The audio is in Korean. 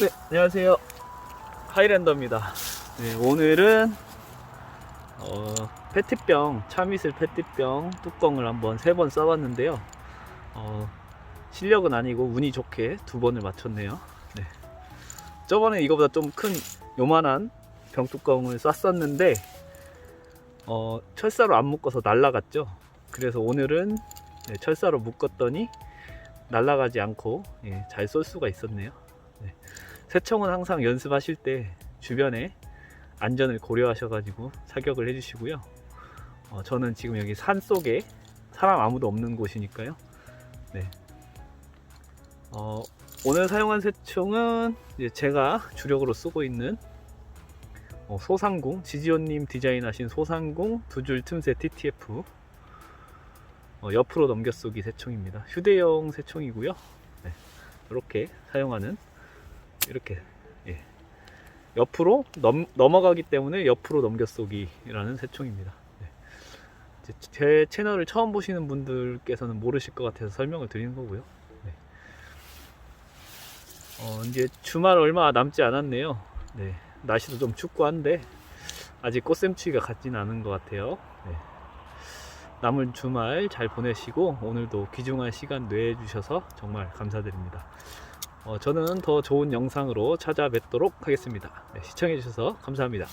네, 안녕하세요. 하이랜더입니다. 네, 오늘은 어, 페트병, 차미슬 페트병 뚜껑을 한번 세 번 써봤는데요. 어, 실력은 아니고 운이 좋게 두 번을 맞췄네요. 네. 저번에 이거보다 좀 큰 요만한 병 뚜껑을 쐈었는데 어, 철사로 안 묶어서 날라갔죠. 그래서 오늘은 네, 철사로 묶었더니 날아가지 않고 예, 잘 쏠 수가 있었네요. 네. 새총은 항상 연습하실 때 주변에 안전을 고려하셔가지고 사격을 해주시고요. 어, 저는 지금 여기 산 속에 사람 아무도 없는 곳이니까요. 네. 어, 오늘 사용한 새총은 제가 주력으로 쓰고 있는 어, 소상공 지지호님 디자인하신 소상공 두 줄 틈새 TTF 어, 옆으로 넘겨쏘기 새총입니다. 휴대용 새총이고요. 네, 이렇게 사용하는 이렇게 예. 옆으로 넘, 넘어가기 때문에 옆으로 넘겨쏘기라는 새총입니다. 네. 제 채널을 처음 보시는 분들께서는 모르실 것 같아서 설명을 드리는 거고요. 네. 어, 이제 주말 얼마 남지 않았네요. 네. 날씨도 좀 춥고 한데 아직 꽃샘추위가 같지는 않은 것 같아요. 네. 남은 주말 잘 보내시고 오늘도 귀중한 시간 내주셔서 정말 감사드립니다. 어, 저는 더 좋은 영상으로 찾아뵙도록 하겠습니다. 네, 시청해주셔서 감사합니다.